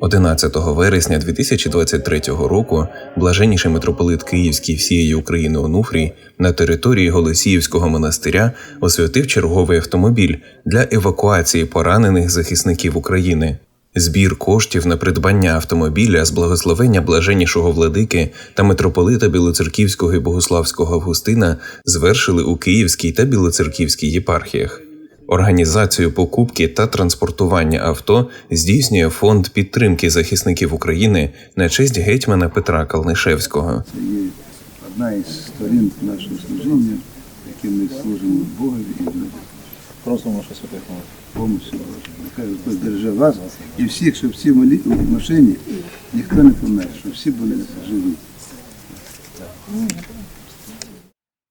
11 вересня 2023 року блаженніший митрополит Київський всієї України Онуфрій на території Голосіївського монастиря освятив черговий автомобіль для евакуації поранених захисників України. Збір коштів на придбання автомобіля з благословення блаженнішого владики та митрополита Білоцерківського і Богославського Августина звершили у Київській та Білоцерківській єпархіях. Організацію покупки та транспортування авто здійснює фонд підтримки захисників України на честь гетьмана Петра Калнишевського. Це є одна із сторін нашого служіння, яким ми служимо Богові і людям. Просимо, що святих. Нехай Господь береже вас і всіх, щоб всі молі в машині ніхто не помер, щоб всі були живі.